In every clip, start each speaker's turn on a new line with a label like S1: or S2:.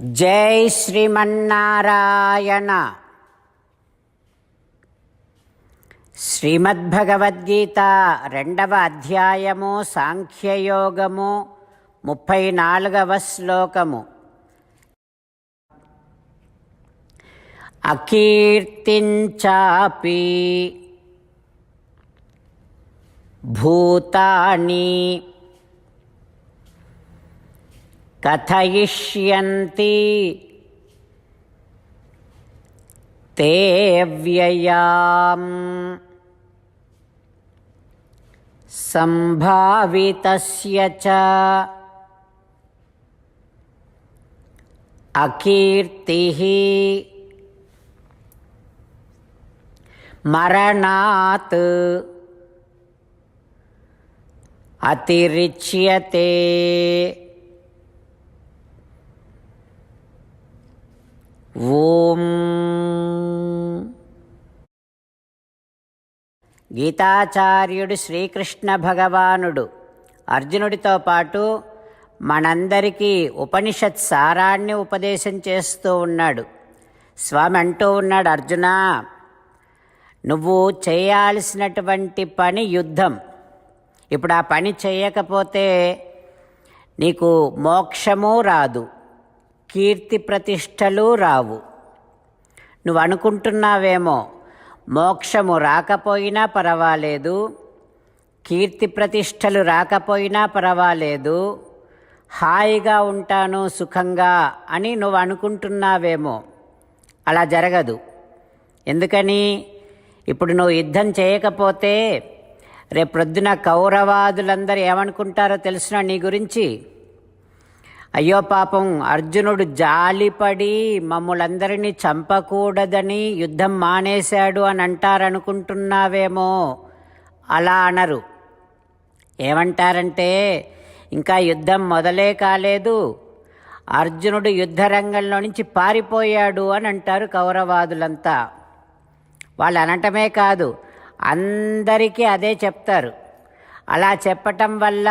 S1: జై శ్రీమన్నారాయణ. శ్రీమద్భగవద్గీత రెండవ అధ్యాయము సాంఖ్యయోగము ముప్పై నాలుగవ శ్లోకము. అకీర్తించాపి భూతాని కథయిష్యంతి. తే వ్యయాం సంభావితస్య చ. అకీర్తి. మరణాత్. అతిరిచ్యతే. ఓం. గీతాచార్యుడు శ్రీకృష్ణ భగవానుడు అర్జునుడితో పాటు మనందరికీ ఉపనిషత్ సారాన్ని ఉపదేశం చేస్తూ ఉన్నాడు. స్వామి అంటూ ఉన్నాడు అర్జున నువ్వు చేయాల్సినటువంటి పని యుద్ధం. ఇప్పుడు ఆ పని చేయకపోతే నీకు మోక్షము రాదు. కీర్తి ప్రతిష్టలు రావు. నువ్వు అనుకుంటున్నావేమో మోక్షము రాకపోయినా పర్వాలేదు కీర్తి ప్రతిష్టలు రాకపోయినా పర్వాలేదు హాయిగా ఉంటాను సుఖంగా అని నువ్వు అనుకుంటున్నావేమో అలా జరగదు. ఎందుకని? ఇప్పుడు నువ్వు యుద్ధం చేయకపోతే రేపొద్దున కౌరవాదులందరూ ఏమనుకుంటారో తెలిసిన నీ గురించి అయ్యో పాపం అర్జునుడు జాలిపడి మమ్ములందరినీ చంపకూడదని యుద్ధం మానేశాడు అని అంటారనుకుంటున్నావేమో. అలా అనరు. ఏమంటారంటే ఇంకా యుద్ధం మొదలే కాలేదు. అర్జునుడు యుద్ధరంగంలో నుంచి పారిపోయాడు అని అంటారు కౌరవాదులంతా. వాళ్ళు అనటమే కాదు అందరికీ అదే చెప్తారు. అలా చెప్పటం వల్ల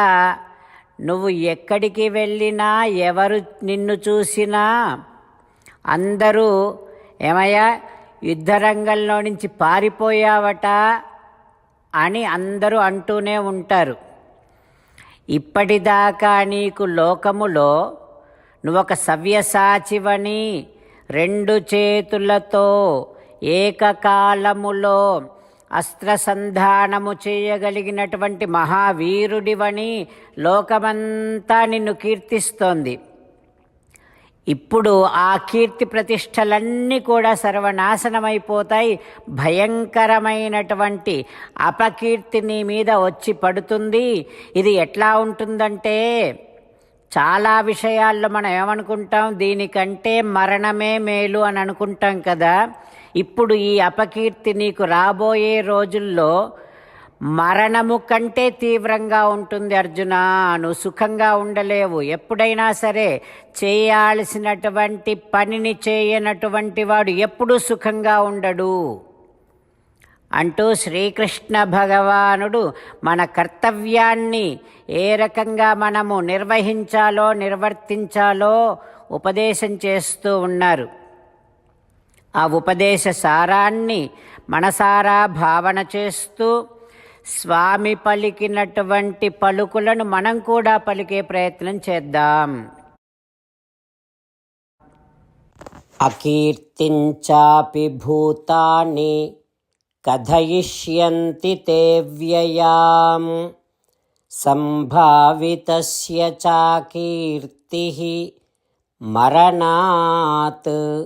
S1: నువ్వు ఎక్కడికి వెళ్ళినా ఎవరు నిన్ను చూసినా అందరూ ఏమయ్యా యుద్ధరంగంలో నుంచి పారిపోయావట అని అందరూ అంటూనే ఉంటారు. ఇప్పటిదాకా నీకు లోకములో నువ్వొక సవ్యసాచివని రెండు చేతులతో ఏకకాలములో అస్త్రసంధానము చేయగలిగినటువంటి మహావీరుడివని లోకమంతా నిన్ను కీర్తిస్తోంది. ఇప్పుడు ఆ కీర్తి ప్రతిష్టలన్నీ కూడా సర్వనాశనమైపోతాయి. భయంకరమైనటువంటి అపకీర్తి నీ మీద వచ్చి పడుతుంది. ఇది ఎట్లా ఉంటుందంటే చాలా విషయాల్లో మనం ఏమనుకుంటాం? దీనికంటే మరణమే మేలు అని అనుకుంటాం కదా. ఇప్పుడు ఈ అపకీర్తి నీకు రాబోయే రోజుల్లో మరణము కంటే తీవ్రంగా ఉంటుంది అర్జున. నువ్వు సుఖంగా ఉండలేవు. ఎప్పుడైనా సరే చేయాల్సినటువంటి పనిని చేయనటువంటి వాడు ఎప్పుడూ సుఖంగా ఉండడు. అంటూ శ్రీకృష్ణ భగవానుడు మన కర్తవ్యాన్ని ఏ రకంగా మనము నిర్వహించాలో నిర్వర్తించాలో ఉపదేశం చేస్తూ ఉన్నారు. ఆ ఉపదేశ సారాన్ని మనసారా భావన చేస్తూ స్వామి పలికినటువంటి పలుకులను మనం కూడా పలికే ప్రయత్నం చేద్దాం. అకీర్తించాపి భూతాన్ని కథయిష్యంతి తే వ్యయాం. సంభావితస్య చాకీర్తి మరణాత్.